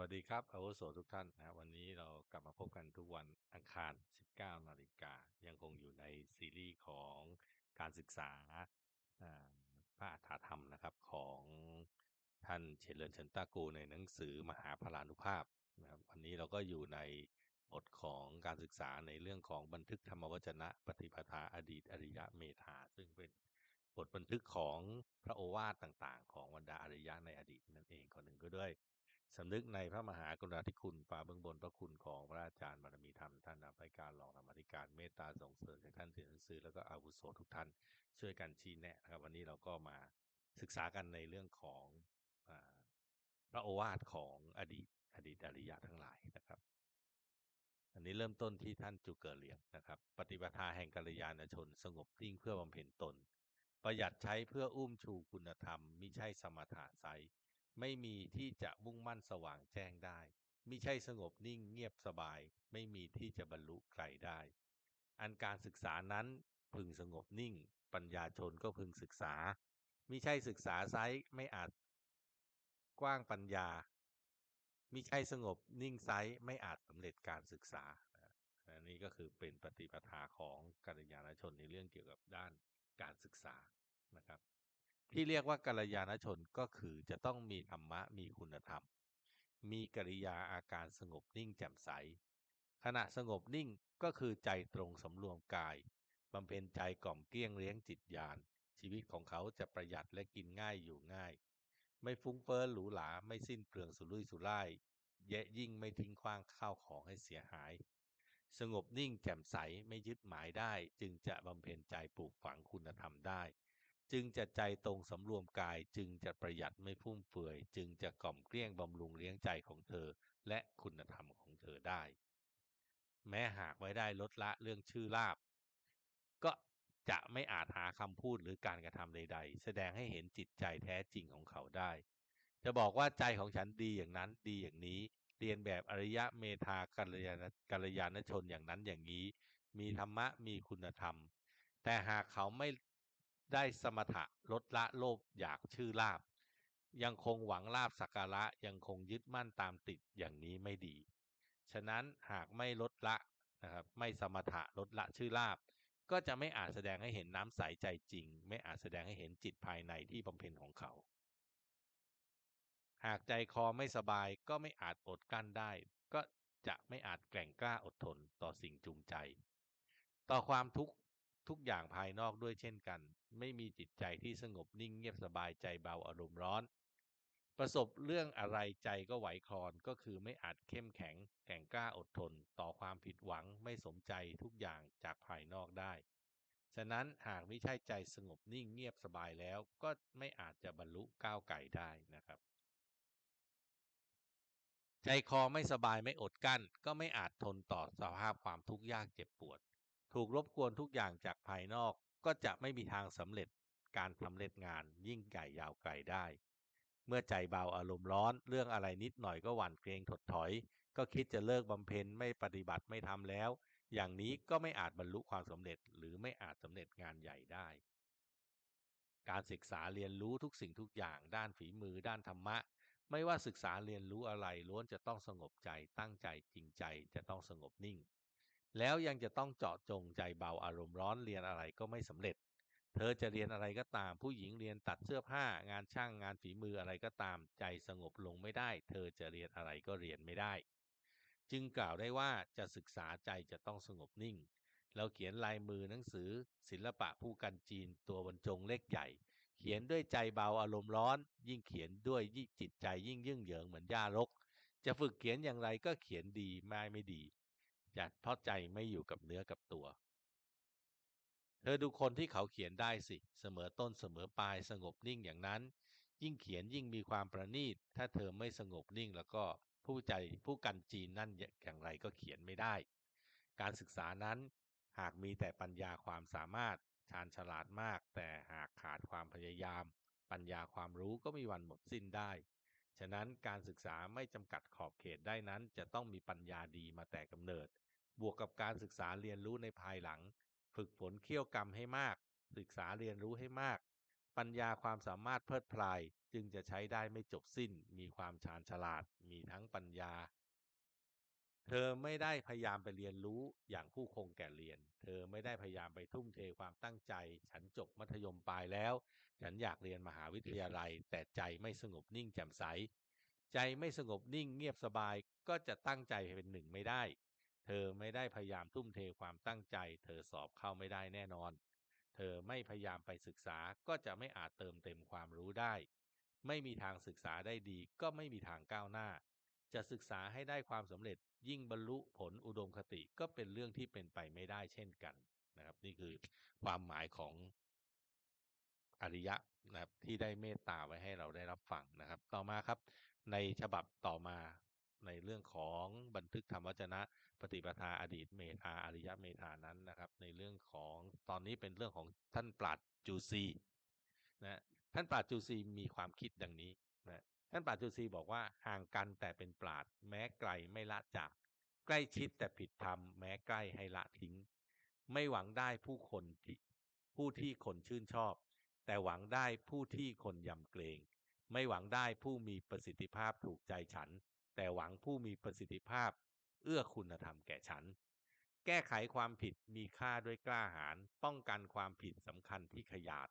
วัสดีครับอาวุโสทุกท่านนะวันนี้เรากลับมาพบกันทุกวันอังคาร 19 นาฬิกา ยังคงอยู่ในซีรีส์ของการศึกษาพระอัฏฐธรรมนะครับของท่านเฉลิมชันตากูในหนังสือมหาพลานุภาพนะครับวันนี้เราก็อยู่ในบทของการศึกษาในเรื่องของบันทึกธรรมวจนะ ปฏิปทาอดีตอริยะเมธาซึ่งเป็นบทบันทึกของพระโอวาทต่างๆ ของบรรดาอริยะในอดีตนั่นเองคนหนึ่งก็ด้วย สำนึกในพระมหากรุณาธิคุณฝ่าเบื้องบนพระคุณของพระอาจารย์บารมีธรรมท่านอภัยการรองธรรมธิการเมตตาส่งเสริมให้ท่านเรียนหนังสือแล้วก็อาวุโสทุกท่านช่วยกันชี้แนะครับ วันนี้เราก็มาศึกษากันในเรื่องของพระโอวาทของอดีตอดีตอริยะทั้งหลายนะครับ อันนี้เริ่มต้นที่ท่านจุเกิดเลียงนะครับ ปฏิปทาแห่งกัลยาณชนสงบนิ่งเพื่อบำเพ็ญตน ประหยัดใช้เพื่ออุ้มชูคุณธรรมมิใช่สมถะไซ ไม่มีที่จะมุ่งมั่นสว่างแจ้งได้ไม่ใช่สงบนิ่งเงียบสบาย ไม่มีที่จะบรรลุใครได้ อันการศึกษานั้นพึงสงบนิ่ง ปัญญาชนก็พึงศึกษาไม่ใช่ศึกษาไซไม่อาจ กว้างปัญญา มิใช่สงบนิ่งไซไม่อาจสำเร็จการศึกษาอันนี้ก็คือเป็นปฏิปทาของกัลยาณชนในเรื่องเกี่ยวกับด้านการศึกษานะครับ ที่เรียกว่ากัลยาณชนก็คือจะต้องมีธรรมะมีคุณธรรม มีกิริยาอาการสงบนิ่งแจ่มใส ขณะสงบนิ่งก็คือใจตรงสำรวมกายบำเพ็ญใจกล่อมเกลี้ยงเลี้ยงจิตญาณชีวิตของเขาจะประหยัดและกินง่ายอยู่ง่าย ไม่ฟุ้งเฟ้อหรูหราไม่สิ้นเปลืองสุรุ่ยสุร่ายแยะยิ่งไม่ทิ้งขว้างข้าวของให้เสียหาย สงบนิ่งแจ่มใสไม่ยึดหมายได้ จึงจะบำเพ็ญใจปลูกฝังคุณธรรมได้ จึงจะใจตรงสำรวมกาย จึงจะประหยัดไม่ฟุ่มเฟือย จึงจะกล่อมเกลี้ยงบำรุงเลี้ยงใจของเธอ และคุณธรรมของเธอได้ แม้หากไว้ได้ลดละเรื่องชื่อลาบ ก็จะไม่อาจหาคำพูดหรือการกระทำใด ๆ แสดงให้เห็นจิตใจแท้จริงของเขาได้ จะบอกว่าใจของฉันดีอย่างนั้นดีอย่างนี้ เรียนแบบอริยะเมธากัลยาณกัลยาณชนอย่างนั้นอย่างนี้ มีธรรมะมีคุณธรรม แต่หากเขาไม่ ได้สมถะลดละโลภอยากชื่อลาบ ยังคงหวังลาบสักการะยังคงยึดมั่นตามติดอย่างนี้ไม่ดี ฉะนั้นหากไม่ลดละนะครับไม่สมถะลดละชื่อลาบ ก็จะไม่อาจแสดงให้เห็นน้ำใสใจจริง ไม่อาจแสดงให้เห็นจิตภายในที่บำเพ็ญของเขา หากใจคอไม่สบายก็ไม่อาจอดกั้นได้ ก็จะไม่อาจแกร่งกล้าอดทนต่อสิ่งจูงใจ ต่อความทุกข์ ทุกอย่างภายนอกด้วยเช่นกัน ไม่มีจิตใจที่สงบนิ่งเงียบสบายใจเบาอารมณ์ร้อน ประสบเรื่องอะไรใจก็ไหวคลอนก็คือไม่อาจเข้มแข็ง แข่งกล้าอดทน ต่อความผิดหวังไม่สมใจทุกอย่างจากภายนอกได้ ฉะนั้นหากไม่ใช่ใจสงบนิ่งเงียบสบายแล้วก็ไม่อาจจะบรรลุก้าวไก่ได้นะครับใจคอไม่สบายไม่อดกั้น ก็ไม่อาจทนต่อสภาพความทุกข์ยากเจ็บปวด ถูกรบกวนทุกอย่างจากภายนอกก็จะไม่มีทางสำเร็จการสำเร็จงานยิ่งใหญ่ยาวไกลได้ เมื่อใจเบาอารมณ์ร้อน เรื่องอะไรนิดหน่อยก็หวั่นเกรงถดถอย ก็คิดจะเลิกบำเพ็ญไม่ปฏิบัติไม่ทำแล้ว อย่างนี้ก็ไม่อาจบรรลุความสำเร็จหรือไม่อาจสำเร็จงานใหญ่ได้ การศึกษาเรียนรู้ทุกสิ่งทุกอย่างด้านฝีมือด้านธรรมะ ไม่ว่าศึกษาเรียนรู้อะไรล้วนจะต้องสงบใจตั้งใจจริงใจจะต้องสงบนิ่ง แล้วยังจะต้องเจาะจงใจเบาอารมณ์ร้อนเรียนอะไรก็ไม่สำเร็จ เธอจะเรียนอะไรก็ตาม ผู้หญิงเรียนตัดเสื้อผ้างานช่างงานฝีมืออะไรก็ตามใจสงบลงไม่ได้ เธอจะเรียนอะไรก็เรียนไม่ได้ จึงกล่าวได้ว่าจะศึกษาใจจะต้องสงบนิ่ง เราเขียนลายมือหนังสือ ศิลปะผู้กันจีนตัวบรรจงเล็กใหญ่ เขียนด้วยใจเบาอารมณ์ร้อน ยิ่งเขียนด้วยยิ่งจิตใจยิ่งยิ่งเหยิงเหมือนหญ้ารก จะฝึกเขียนอย่างไรก็เขียนดีไม่ไม่ดี จะเพราะใจไม่อยู่กับเนื้อกับตัว เธอดูคนที่เขาเขียนได้สิ เสมอต้นเสมอปลายสงบนิ่งอย่างนั้น ยิ่งเขียนยิ่งมีความประณีต ถ้าเธอไม่สงบนิ่งแล้วก็ผู้ใจผู้กันจีนนั่นอย่างไรก็เขียนไม่ได้ การศึกษานั้นหากมีแต่ปัญญาความสามารถชาญฉลาดมาก แต่หากขาดความพยายาม ปัญญาความรู้ก็มีวันหมดสิ้นได้ ฉะนั้นการศึกษาไม่จำกัดขอบเขตได้นั้น จะต้องมีปัญญาดีมาแต่กำเนิด บวกกับการศึกษาเรียนรู้ในภายหลัง ฝึกฝนเคี่ยวกรรมให้มาก ศึกษาเรียนรู้ให้มาก ปัญญาความสามารถเพลิดเพลายจึงจะใช้ได้ไม่จบสิ้น มีความชาญฉลาด มีทั้งปัญญา เธอไม่ได้พยายามไปเรียนรู้อย่างผู้คงแก่เรียน เธอไม่ได้พยายามไปทุ่มเทความตั้งใจ ฉันจบมัธยมปลายแล้ว ฉันอยากเรียนมหาวิทยาลัย แต่ใจไม่สงบนิ่งแจ่มใส ใจไม่สงบนิ่งเงียบสบายก็จะตั้งใจเป็นหนึ่งไม่ได้ เธอไม่ได้พยายามทุ่มเทความตั้งใจ เธอสอบเข้าไม่ได้แน่นอน เธอไม่พยายามไปศึกษาก็จะไม่อาจเติมเต็มความรู้ได้ ไม่มีทางศึกษาได้ดีก็ไม่มีทางก้าวหน้า จะศึกษาให้ได้ความสำเร็จยิ่งบรรลุผลอุดมคติก็เป็นเรื่องที่เป็นไปไม่ได้เช่นกันนะครับ นี่คือความหมายของ อริยะนะครับที่ได้เมตตาไว้ให้เราได้รับฟังนะครับ ต่อมาครับ ในฉบับต่อมาในเรื่องของบันทึกธรรมวจนะปฏิปทาอดีตเมธาอริยะเมธานั้นนะครับ ในเรื่องของตอนนี้เป็นเรื่องของท่านปราดจูซีนะท่านปราดจูซีมีความคิดดังนี้นะท่านปราดจูซีบอกว่าห่างกันแต่เป็นปราดแม้ไกลไม่ละจาก ใกล้ชิดแต่ผิดธรรมแม้ใกล้ให้ละทิ้ง ไม่หวังได้ผู้คนผู้ที่คนชื่นชอบ แต่หวังได้ผู้ที่คนยำเกรง ไม่หวังได้ผู้มีประสิทธิภาพถูกใจฉัน แต่หวังผู้มีประสิทธิภาพ เอื้อคุณธรรมแก่ฉัน แก้ไขความผิดมีค่าด้วยกล้าหาญป้องกันความผิดสำคัญที่ขยาด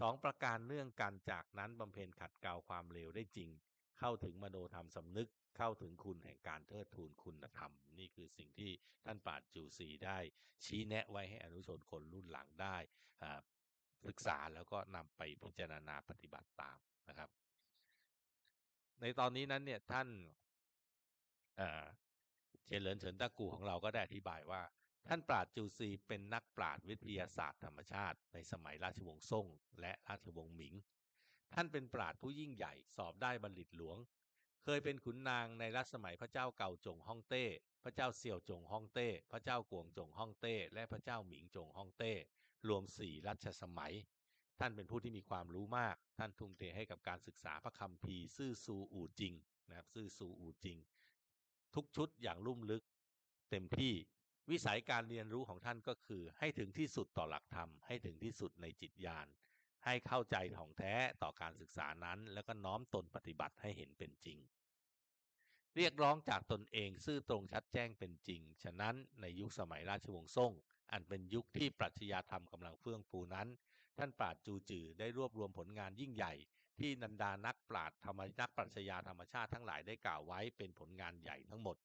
สองประการเนื่องกันจากนั้นบำเพ็ญขัดเกลาความเลวได้จริง เข้าถึงมโนธรรมสำนึกเข้าถึงคุณแห่งการเทิดทูนคุณธรรม นี่คือสิ่งที่ท่านปาดจูซีได้ชี้แนะไว้ให้อนุชนคนรุ่นหลังได้ ศึกษาแล้วก็นำไปพิจารณาปฏิบัติตามนะครับ ในตอนนี้นั้นเนี่ยท่านเจริญเฉินตะกูของเราก็ได้อธิบายว่า ท่านปราดจูซีเป็นนักปราดวิทยาศาสตร์ธรรมชาติ ในสมัยราชวงศ์ซ่ง และราชวงศ์หมิง ท่านเป็นปราดผู้ยิ่งใหญ่สอบได้บัณฑิตหลวง เคยเป็นขุนนางในรัชสมัยพระเจ้าเก่าจงฮ่องเต้พระเจ้าเสี่ยวจงฮ่องเต้ พระเจ้ากวงจงฮ่องเต้ และพระเจ้าหมิงจงฮ่องเต้ รวมสี่รัชสมัย ท่านเป็นผู้ที่มีความรู้มาก ท่านทุ่มเทให้กับการศึกษาพระคัมภีร์ซื่อซูอู่จริงนะครับซื่อซูอู่จริง ทุกชุดอย่างลุ่มลึก เต็มที่วิสัยการเรียนรู้ของท่านก็คือ ให้ถึงที่สุดต่อหลักธรรมให้ถึงที่สุดในจิตญาณให้เข้าใจของแท้ต่อการศึกษานั้น แล้วก็น้อมตนปฏิบัติให้เห็นเป็นจริง เรียกร้องจากตนเองซื่อตรงชัดแจ้งเป็นจริง ฉะนั้นในยุคสมัยราชวงศ์ซ่ง อันเป็นยุคที่ปรัชญาธรรมกำลังเฟื่องฟูนั้น ท่านปราดจูจือได้รวบรวมผลงานยิ่งใหญ่ ที่นันดานักปราดธรรมนักปรัชญาธรรมชาติทั้งหลายได้กล่าวไว้เป็นผลงานใหญ่ทั้งหมด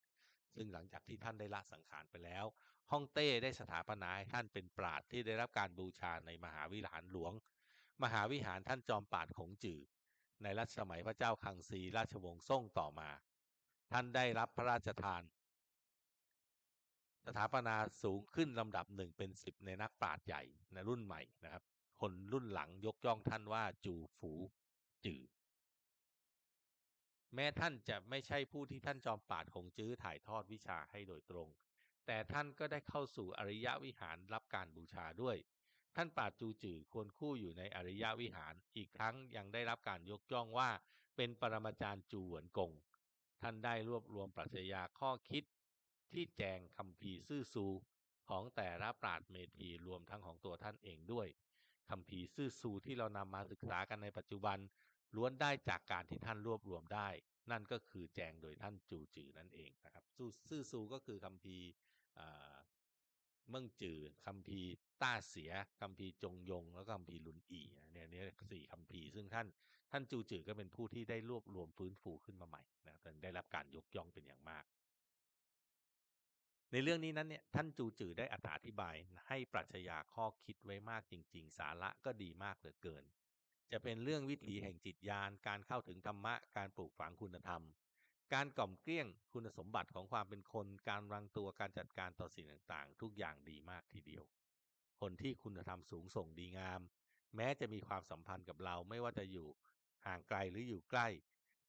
ซึ่งหลังจากที่ท่านได้ละสังขารไปแล้วฮ่องเต้ได้สถาปนาให้ท่านเป็นปราดที่ได้รับการบูชาในมหาวิหารหลวง มหาวิหารท่านจอมปราดขงจือในรัชสมัยพระเจ้าคังซีราชวงศ์ซ่งต่อมา ท่านได้รับพระราชทาน สถาปนาสูงขึ้นลำดับหนึ่งเป็นสิบในนักปราชญ์ใหญ่ในรุ่นใหม่นะครับ คนรุ่นหลังยกย่องท่านว่าจูฝูจือ แม้ท่านจะไม่ใช่ผู้ที่ท่านจอมปราดคงจื้อถ่ายทอดวิชาให้โดยตรง แต่ท่านก็ได้เข้าสู่อริยวิหารรับการบูชาด้วย ท่านปราจูจือควรคู่อยู่ในอริยวิหารอีกทั้งยังได้รับการยกย่องว่า เป็นปรมาจารย์จูหวนกงท่านได้รวบรวมปรัชญาข้อคิด ที่แจงคำพีซื่อซูของแต่ละปราดเมธีรวมทั้งของตัวท่านเองด้วยคำพีซื่อซูที่เรานำมาศึกษากันในปัจจุบัน ล้วนได้จากการที่ท่านรวบรวมได้ นั่นก็คือแจงโดยท่านจูจือนั่นเองนะครับซื่อซูก็คือคำพีเมืองจือคำพีต้าเสียคำพีจงยง แล้วก็คำพีลุนอีเนี่ยนี่สี่คำพีซึ่งท่านท่านจูจือก็เป็นผู้ที่ได้รวบรวมฟื้นฟูขึ้นมาใหม่นะได้รับการยกย่องเป็นอย่างมาก ในเรื่องนี้นั้นเนี่ยท่านจูจือได้อธิบายให้ปรัชญาข้อคิดไว้มากจริง ๆ สาระก็ดีมากเหลือเกิน จะเป็นเรื่องวิถีแห่งจิตญาณการเข้าถึงธรรมะการปลูกฝังคุณธรรม การกล่อมเกลี้ยงคุณสมบัติของความเป็นคน การวางตัวการจัดการต่อสิ่งต่างๆ ทุกอย่างดีมากทีเดียว คนที่คุณธรรมสูงส่งดีงาม แม้จะมีความสัมพันธ์กับเราไม่ว่าจะอยู่ห่างไกลหรืออยู่ใกล้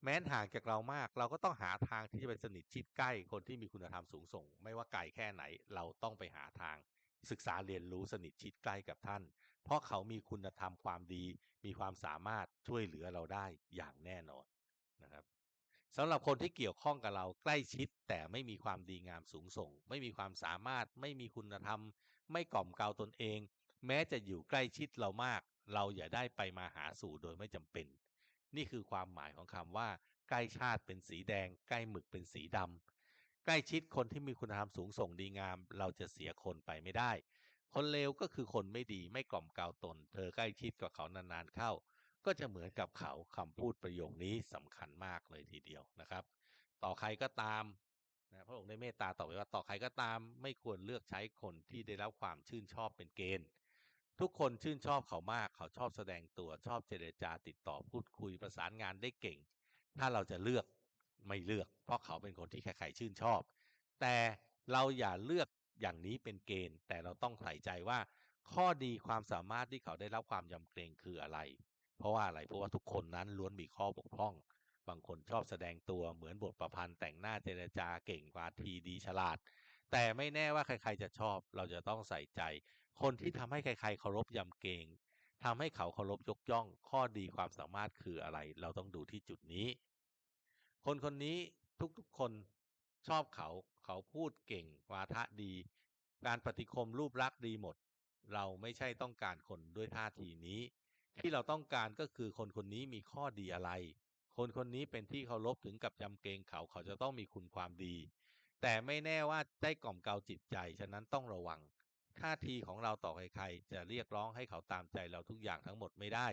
แม้ห่างจากเรามาก เราก็ต้องหาทางที่จะไปสนิทชิดใกล้คนที่มีคุณธรรมสูงส่ง ไม่ว่าไกลแค่ไหน เราต้องไปหาทาง ศึกษาเรียนรู้สนิทชิดใกล้กับท่าน เพราะเขามีคุณธรรมความดี มีความสามารถช่วยเหลือเราได้อย่างแน่นอนนะครับสำหรับคนที่เกี่ยวข้องกับเราใกล้ชิด แต่ไม่มีความดีงามสูงส่ง ไม่มีความสามารถ ไม่มีคุณธรรม ไม่กล่อมเกลาตนเอง แม้จะอยู่ใกล้ชิดเรามาก เราอย่าได้ไปมาหาสู่โดยไม่จำเป็น นี่คือความหมายของคำว่า ใกล้ชาติเป็นสีแดง ใกล้หมึกเป็นสีดำใกล้ชิดคนที่มีคุณธรรมสูงส่งดีงาม เราจะเสียคนไปไม่ได้ คนเลวก็คือคนไม่ดีไม่กล่อมกล่าวตน เธอใกล้ชิดกับเขานานๆเข้า ก็จะเหมือนกับเขาคำพูดประโยคนี้สำคัญมากเลยทีเดียวนะครับ ต่อใครก็ตามนะพระองค์ได้เมตตาต่อไปว่าต่อใครก็ตาม ไม่ควรเลือกใช้คนที่ได้รับความชื่นชอบเป็นเกณฑ์ ทุกคนชื่นชอบเขามาก เขาชอบแสดงตัวชอบเจรจาติดต่อพูดคุยประสานงานได้เก่ง ถ้าเราจะเลือกไม่เลือก เพราะเขาเป็นคนที่ใครๆชื่นชอบ แต่เราอย่าเลือกอย่างนี้เป็นเกณฑ์ แต่เราต้องใส่ใจว่า ข้อดีความสามารถที่เขาได้รับความยำเกรงคืออะไร เพราะว่าอะไรเพราะว่าทุกคนนั้นล้วนมีข้อบกพร่อง บางคนชอบแสดงตัวเหมือนบทประพันธ์แต่งหน้าเจรจาเก่งกว่าทีดีฉลาด แต่ไม่แน่ว่าใครๆจะชอบ เราจะต้องใส่ใจ คนที่ทำให้ใคร ๆ เคารพยำเกรงทำให้เขาเคารพยกย่อง ข้อดีความสามารถคืออะไร เราต้องดูที่จุดนี้ คนคนนี้ทุกๆคนชอบเขา เขาพูดเก่ง วาทะดี การปฏิคมรูปลักษณ์ดีหมด เราไม่ใช่ต้องการคนด้วยท่าทีนี้ ที่เราต้องการก็คือคนคนนี้มีข้อดีอะไร คนคนนี้เป็นที่เคารพถึงกับยำเกรงเขา เขาจะต้องมีคุณความดี แต่ไม่แน่ว่าได้กล่อมเกลาจิตใจ ฉะนั้นต้องระวังท่าทีของเราต่อใครๆ จะเรียกร้องให้เขาตามใจเราทุกอย่างทั้งหมดไม่ได้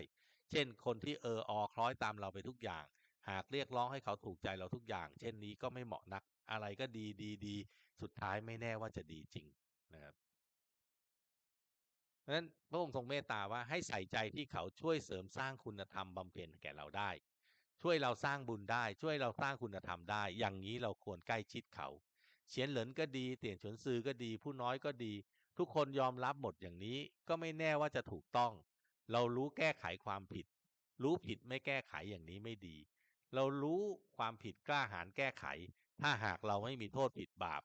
เช่น คนที่เอออคล้อยตามเราไปทุกอย่าง หากเรียกร้องให้เขาถูกใจเราทุกอย่าง เช่นนี้ก็ไม่เหมาะนัก อะไรก็ดีดีดี สุดท้ายไม่แน่ว่าจะดีจริงนะครับเพราะฉะนั้นพระองค์ทรงเมตตาว่าให้ใส่ใจที่เขาช่วยเสริมสร้างคุณธรรมบำเพ็ญแก่เราได้ ช่วยเราสร้างบุญได้ ช่วยเราสร้างคุณธรรมได้ อย่างนี้เราควรใกล้ชิดเขา เฉียนเหลินก็ดีเตี่ยนฉนซือก็ดี ผู้น้อยก็ดี ทุกคนยอมรับหมดอย่างนี้ก็ไม่แน่ว่าจะถูกต้อง เรารู้แก้ไขความผิด รู้ผิดไม่แก้ไขอย่างนี้ไม่ดี เรารู้ความผิดกล้าหาญแก้ไข ถ้าหากเราไม่มีโทษผิดบาป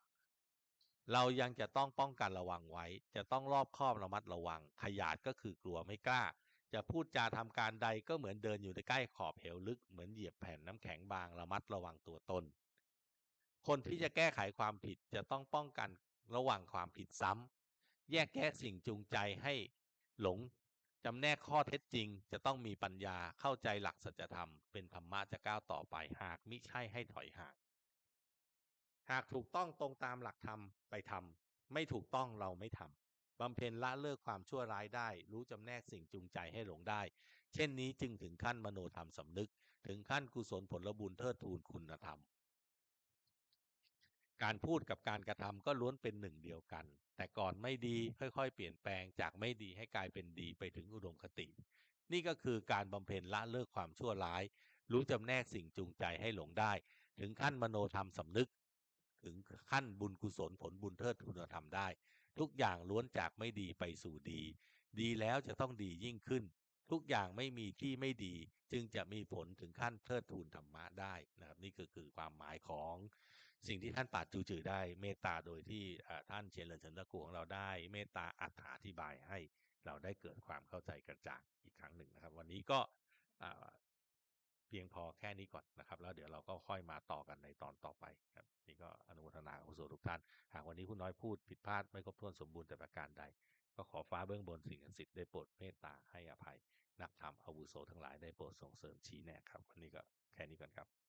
เรายังจะต้องป้องกันระวังไว้ จะต้องรอบคอบระมัดระวัง ขยาดก็คือกลัวไม่กล้า จะพูดจาทำการใดก็เหมือนเดินอยู่ในใกล้ขอบเหวลึกเหมือนเหยียบแผ่นน้ำแข็งบางระมัดระวังตัวตน คนที่จะแก้ไขความผิดจะต้องป้องกันระหว่างความผิดซ้ำแยกแยะสิ่งจูงใจให้หลงจำแนกข้อเท็จจริง จะต้องมีปัญญาเข้าใจหลักสัจธรรม เป็นธรรมะจะก้าวต่อไปหากมิใช่ให้ถอยห่าง หากถูกต้องตรงตามหลักธรรมไปทำไม่ถูกต้องเราไม่ทำบำเพ็ญละเลิกความชั่วร้ายได้ รู้จำแนกสิ่งจูงใจให้หลงได้ เช่นนี้จึงถึงขั้นมโนธรรมสำนึก ถึงขั้นกุศลผลบุญเทิดทูนคุณธรรม การพูดกับการกระทำก็ล้วนเป็นหนึ่งเดียวกัน แต่ก่อนไม่ดีค่อยๆ เปลี่ยนแปลงจากไม่ดีให้กลายเป็นดีไปถึงอุดมคติ นี่ก็คือการบำเพ็ญละเลิกความชั่วร้าย รู้จำแนกสิ่งจูงใจให้หลงได้ ถึงขั้นมโนธรรมสำนึก ถึงขั้นบุญกุศลผลบุญเทิดคุณธรรมได้ ทุกอย่างล้วนจากไม่ดีไปสู่ดี ดีแล้วจะต้องดียิ่งขึ้น ทุกอย่างไม่มีที่ไม่ดี จึงจะมีผลถึงขั้นเทิดทูนธรรมะได้นะครับนี่ก็คือความหมายของ สิ่งที่ท่านปาดจูจือได้เมตตาโดยที่ท่านเชนเลนเฉินตะกูของเราได้ เมตตาอัถาธิบายให้เราได้เกิดความเข้าใจกระจ่างอีกครั้งหนึ่งนะครับ วันนี้ก็เพียงพอแค่นี้ก่อนนะครับ แล้วเดี๋ยวเราก็ค่อยมาต่อกันในตอนต่อไปครับนี่ก็อนุโมทนาของส่วนทุกท่าน หากวันนี้ผู้น้อยพูดผิดพลาดไม่ครบถ้วนสมบูรณ์แต่ประการใด ก็ขอฟ้าเบื้องบนสิ่งศักดิ์สิทธิ์ได้โปรดเมตตาให้อภัย นักธรรมอาวุโสทั้งหลายได้โปรดส่งเสริมชี้แนะครับ วันนี้ก็แค่นี้ก่อนครับ